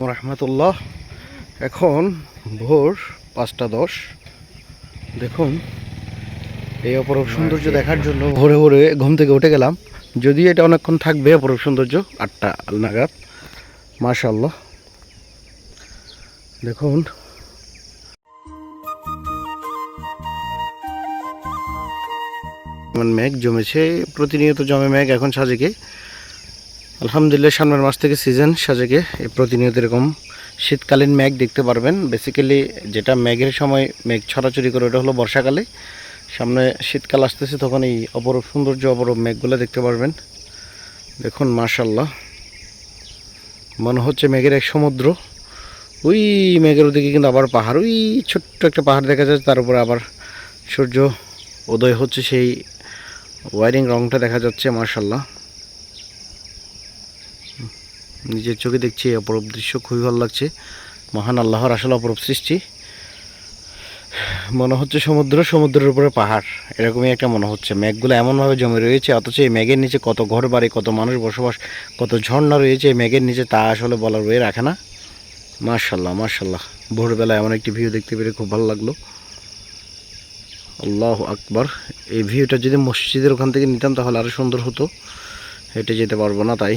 রহমতুল্লাহ। এখন ভোর পাঁচটা দশ। দেখুন এই অপরূপ সৌন্দর্য দেখার জন্য ভোরে ভোরে ঘুম থেকে উঠে গেলাম। যদি এটা অনেকক্ষণ থাকবে অপরূপ সৌন্দর্য আটটা নাগাদ। মাশাল্লাহ দেখুন। মেঘ জমেছে প্রতিনিয়ত জমে মেঘ এখন সাজেকে। আলহামদুলিল্লাহ, সামনের মাস থেকে সিজন সাজেকে প্রতিনিয়ত এরকম শীতকালীন মেঘ দেখতে পারবেন। বেসিক্যালি যেটা মেঘের সময় মেঘ ছড়াছড়ি করে, ওটা হলো বর্ষাকালে। সামনে শীতকাল আসতেছে, তখন এই অপরূপ সৌন্দর্য, অপরূপ মেঘগুলো দেখতে পারবেন। দেখুন মাশাল্লাহ মনে হচ্ছে মেঘের এক সমুদ্র। ওই মেঘের ওদিকে কিন্তু আবার পাহাড়। ওই ছোট্ট একটা পাহাড় দেখা যাচ্ছে, তার উপরে আবার সূর্য উদয় হচ্ছে, সেই ওয়ারিং রংটা দেখা যাচ্ছে মার্শাল্লাহ নিজের চোখে দেখছি, অপরূপ দৃশ্য খুবই ভালো লাগছে। মহান আল্লাহর আসলে অপরূপ সৃষ্টি। মনে হচ্ছে সমুদ্র, সমুদ্রের উপরে পাহাড়। এরকমই একটা মনে হচ্ছে। মেঘগুলো এমনভাবে জমে রয়েছে, অথচ এই মেঘের নিচে কত ঘর বাড়ি কত মানুষ বসবাস, কত ঝর্ণা রয়েছে, এই মেঘের নিচে তা আসলে বলার বয়ে রাখে না। মার্শাল্লাহ মার্শাল্লাহ ভোরবেলা এমন একটি ভিউ দেখতে পেরে খুব ভালো লাগল। আল্লাহ আকবার। এই ভিউটা যদি মসজিদের ওখান থেকে নিতাম তাহলে আরও সুন্দর হতো। হেঁটে যেতে পারব না তাই।